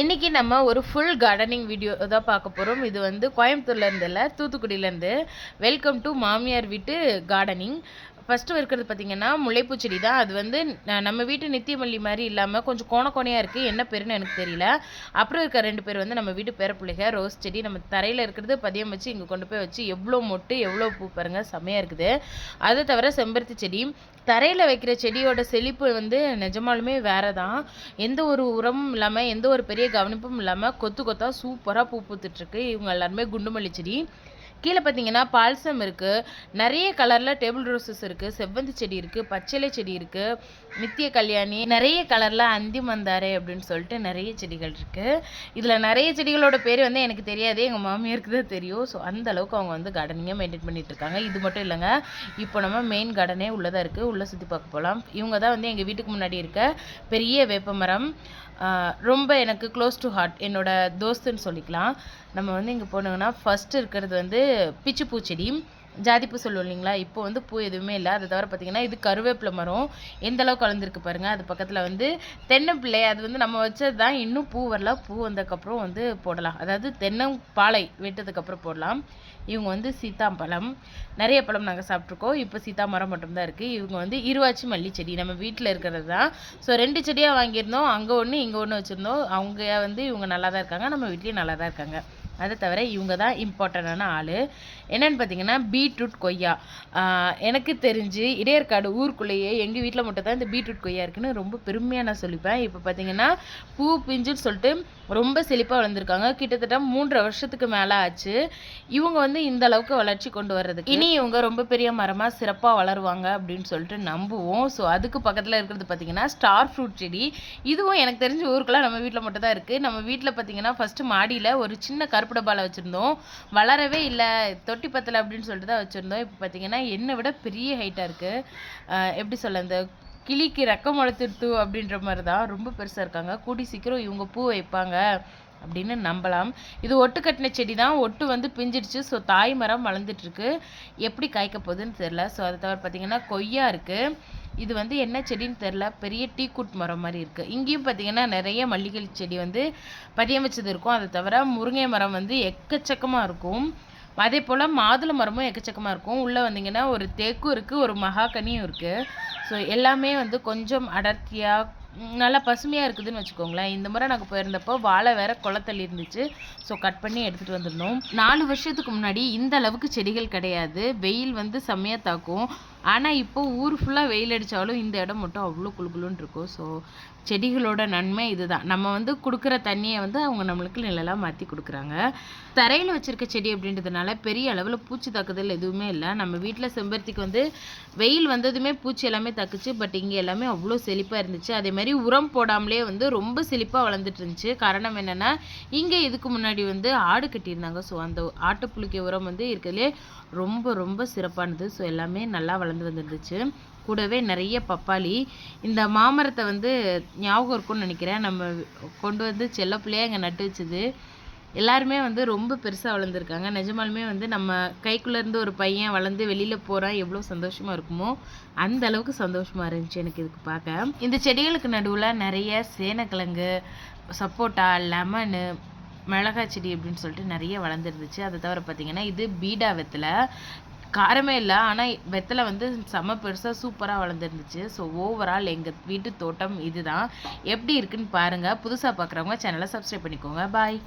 இன்றைக்கி நம்ம ஒரு ஃபுல் கார்டனிங் வீடியோ தான் பார்க்க போகிறோம் இது வந்து கோயம்புத்தூர்லேருந்து இல்லை தூத்துக்குடியிலேருந்து வெல்கம் டு மாமியார் வீட்டு கார்டனிங் ஃபஸ்ட்டு இருக்கிறது பார்த்திங்கன்னா முல்லைப்பூ செடி தான். அது வந்து நம்ம வீட்டு நித்தியமல்லி மாதிரி இல்லாமல் கொஞ்சம் கோண கோணையாக இருக்குது என்ன பேருன்னு எனக்கு தெரியல. அப்புறம் இருக்க ரெண்டு பேர் வந்து நம்ம வீட்டு பேர பிள்ளைங்க ரோஸ் செடி நம்ம தரையில் இருக்கிறது பதியம் வச்சு இங்கே கொண்டு போய் வச்சு எவ்வளோ மொட்டு எவ்வளோ பூ பாருங்கள் செம்மையாக இருக்குது. அதை தவிர செம்பருத்தி செடி தரையில் வைக்கிற செடியோட செழிப்பு வந்து நிஜமாலுமே வேறு தான் எந்த ஒரு உரமும் இல்லாமல் எந்த ஒரு பெரிய கவனிப்பும் இல்லாமல் கொத்து கொத்தாக சூப்பராக பூ பூத்துட்ருக்கு இவங்க எல்லாருமே குண்டுமல்லி செடி. கீழே பார்த்தீங்கன்னா பால்சம் இருக்குது நிறைய கலரில் டேபிள் ரோசஸ் இருக்குது செவ்வந்தி செடி இருக்குது பச்சிலை செடி இருக்குது நித்திய கல்யாணி. நிறைய கலரில் அந்தி மந்தாரை அப்படின்னு சொல்லிட்டு நிறைய செடிகள் இருக்குது இதில் நிறைய செடிகளோட பேர் வந்து எனக்கு தெரியாது. எங்கள் மாமியாருக்கு தான் தெரியும். ஸோ அந்த அளவுக்கு அவங்க வந்து கார்டனிங்காக மெயின்டைன் பண்ணிட்டு இருக்காங்க. இது மட்டும் இல்லைங்க. இப்போ நம்ம மெயின் கார்டனே உள்ளதாக இருக்குது உள்ளே சுற்றி பார்க்க போகலாம் இவங்க தான் வந்து எங்கள் வீட்டுக்கு முன்னாடி இருக்க பெரிய வேப்பமரம். ரொம்ப எனக்கு க்ளோஸ் டு ஹார்ட் என்னோட தோஸ்துன்னு சொல்லிக்கலாம். நம்ம வந்து இங்கே போனோங்கன்னா ஃபஸ்ட்டு இருக்கிறது வந்து பிச்சு பூச்செடி ஜாதிப்பூ சொல்லுவோம் இல்லைங்களா? இப்போ வந்து பூ எதுவுமே இல்லை. அதை தவிர பார்த்தீங்கன்னா இது கருவேப்பிலை மரம். எந்த அளவுக்கு வளர்ந்துருக்கு பாருங்கள் அது பக்கத்தில் வந்து தென்னம்பிள்ளை அது வந்து நம்ம வச்சது தான் இன்னும் பூ வரல. பூ வந்ததுக்கப்புறம் வந்து போடலாம். அதாவது தென்னம்பாலை வெட்டதுக்கப்புறம் போடலாம். இவங்க வந்து சீத்தாம்பழம். நிறைய பழம் நாங்கள் சாப்பிட்ருக்கோம் இப்போ சீத்தா மரம் மட்டும்தான் இருக்குது இவங்க வந்து இருவாச்சி மல்லி செடி. நம்ம வீட்டில் இருக்கிறது தான். ஸோ ரெண்டு செடியாக வாங்கியிருந்தோம். அங்கே ஒன்று இங்கே ஒன்று வச்சுருந்தோம். அவங்க வந்து இவங்க நல்லா தான் இருக்காங்க. நம்ம வீட்லேயும் நல்லா தான் இருக்காங்க. அதை தவிர இவங்க தான் இம்பார்ட்டண்டான ஆள். என்னென்னு பார்த்தீங்கன்னா பீட்ரூட் கொய்யா. எனக்கு தெரிஞ்சு இடையற்காடு ஊருக்குள்ளேயே எங்கள் வீட்டில் மட்டும் தான் இந்த பீட்ரூட் கொய்யா இருக்குன்னு ரொம்ப பெருமையாக நான் சொல்லிப்பேன். இப்போ பார்த்தீங்கன்னா பூ பிஞ்சுன்னு சொல்லிட்டு ரொம்ப செழிப்பாக வளர்ந்துருக்காங்க. கிட்டத்தட்ட மூன்றரை வருஷத்துக்கு மேலே ஆச்சு. இவங்க வந்து இந்த அளவுக்கு வளர்ச்சி கொண்டு வர்றதுக்கு. இனி இவங்க ரொம்ப பெரிய மரமாக சிறப்பாக வளருவாங்க அப்படின்னு சொல்லிட்டு நம்புவோம். ஸோ அதுக்கு பக்கத்தில் இருக்கிறது பார்த்தீங்கன்னா ஸ்டார் ஃப்ரூட் செடி. இதுவும் எனக்கு தெரிஞ்ச ஊருக்கெல்லாம் நம்ம வீட்டில் மட்டும் தான் இருக்குது நம்ம வீட்டில் பார்த்தீங்கன்னா ஃபஸ்ட்டு மாடியில் ஒரு சின்ன கருப்பு டப்பாவில் வச்சுருந்தோம். வளரவே இல்லை தொட்டி பத்தலை அப்படின்னு சொல்லிட்டு தான் வச்சுருந்தோம். இப்போ பார்த்தீங்கன்னா என்னை விட பெரிய ஹைட்டாக இருக்குது எப்படி சொல்ல இந்த கிளிக்கு ரெக்கம் வளர்த்துருத்து அப்படின்ற மாதிரி தான் ரொம்ப பெருசாக இருக்காங்க. கூடி சீக்கிரம் இவங்க பூ வைப்பாங்க அப்படின்னு நம்பலாம். இது ஒட்டு கட்டின செடி தான். ஒட்டு வந்து பிஞ்சிடுச்சு. ஸோ தாய் மரம் வளர்ந்துட்டுருக்கு எப்படி காய்க்க போகுதுன்னு தெரில ஸோ அதை தவிர பார்த்தீங்கன்னா கொய்யா இருக்குது இது வந்து என்ன செடின்னு தெரில பெரிய டீக்குட் மரம் மாதிரி இருக்குது இங்கேயும் பார்த்தீங்கன்னா நிறைய மல்லிகை செடி வந்து பதியம் வச்சது இருக்கும். அதை தவிர முருங்கை மரம் வந்து எக்கச்சக்கமாக இருக்கும். அதே போல் மாதுளை மரமும் எக்கச்சக்கமாக இருக்கும். உள்ளே வந்தீங்கன்னா ஒரு தேக்கும் இருக்குது ஒரு மகாக்கனியும் இருக்குது ஸோ எல்லாமே வந்து கொஞ்சம் அடர்த்தியாக நல்லா பசுமையாக இருக்குதுன்னு வச்சுக்கோங்களேன். இந்த முறை நாங்கள் போயிருந்தப்போ வாழை வேற குளத்தள்ளி இருந்துச்சு. ஸோ கட் பண்ணி எடுத்துகிட்டு வந்திருந்தோம். நாலு வருஷத்துக்கு முன்னாடி இந்த அளவுக்கு செடிகள் கிடையாது. வெயில் வந்து செம்மையாக தாக்கும். ஆனால் இப்போ ஊர் ஃபுல்லாக வெயில் அடித்தாலும் இந்த இடம் மட்டும் அவ்வளோ குழுகுலுன்னு இருக்கும். ஸோ செடிகளோட நன்மை இதுதான். நம்ம வந்து கொடுக்குற தண்ணியை வந்து அவங்க நம்மளுக்கு நிழலாக மாற்றி கொடுக்குறாங்க. தரையில் வச்சுருக்க செடி அப்படின்றதுனால பெரிய அளவில் பூச்சி தாக்குதல் எதுவுமே இல்லை. நம்ம வீட்டில் செம்பருத்திக்கு வந்து வெயில் வந்ததுமே பூச்சி எல்லாமே தக்குச்சு. பட் இங்கே எல்லாமே அவ்வளோ செழிப்பாக இருந்துச்சு. அதே மாதிரி உரம் போடாமலே வந்து ரொம்ப செழிப்பாக வளர்ந்துட்டு இருந்துச்சு. காரணம் என்னென்னா இங்கே இதுக்கு முன்னாடி வந்து ஆடு கட்டியிருந்தாங்க. ஸோ அந்த ஆட்டுப்புழுக்கை உரம் வந்து இருக்கிறதுலே ரொம்ப ரொம்ப சிறப்பானது. ஸோ எல்லாமே நல்லா வளர்ந்து வந்துருந்துச்சு. கூடவே நிறைய பப்பாளி. இந்த மாமரத்தை வந்து ஞாபகம் இருக்கும்னு நினைக்கிறேன். நம்ம கொண்டு வந்து செல்ல பிள்ளையாக இங்கே நட்டு வச்சது. எல்லாருமே வந்து ரொம்ப பெருசாக வளர்ந்துருக்காங்க. நிஜமாலுமே வந்து நம்ம கைக்குள்ளேருந்து ஒரு பையன் வளர்ந்து வெளியில் போகிறான் எவ்வளோ சந்தோஷமாக இருக்குமோ அந்த அளவுக்கு சந்தோஷமாக இருந்துச்சு எனக்கு இதுக்கு பார்க்க. இந்த செடிகளுக்கு நடுவில் நிறைய சேனக்கிழங்கு சப்போட்டா லெமனு மிளகாய் செடி அப்படின்னு சொல்லிட்டு நிறைய வளர்ந்துருந்துச்சு. அதை தவிர பார்த்தீங்கன்னா இது பீடா வெத்தலை காரமே இல்லை. ஆனால் வெத்தலை வந்து செம்ம பெருசாக சூப்பராக வளர்ந்துருந்துச்சு. ஸோ ஓவரால் எங்கள் வீட்டு தோட்டம் இதுதான். எப்படி இருக்குன்னு பாருங்கள் புதுசாக பார்க்குறவங்க சேனலை சப்ஸ்கிரைப் பண்ணிக்கோங்க. பாய்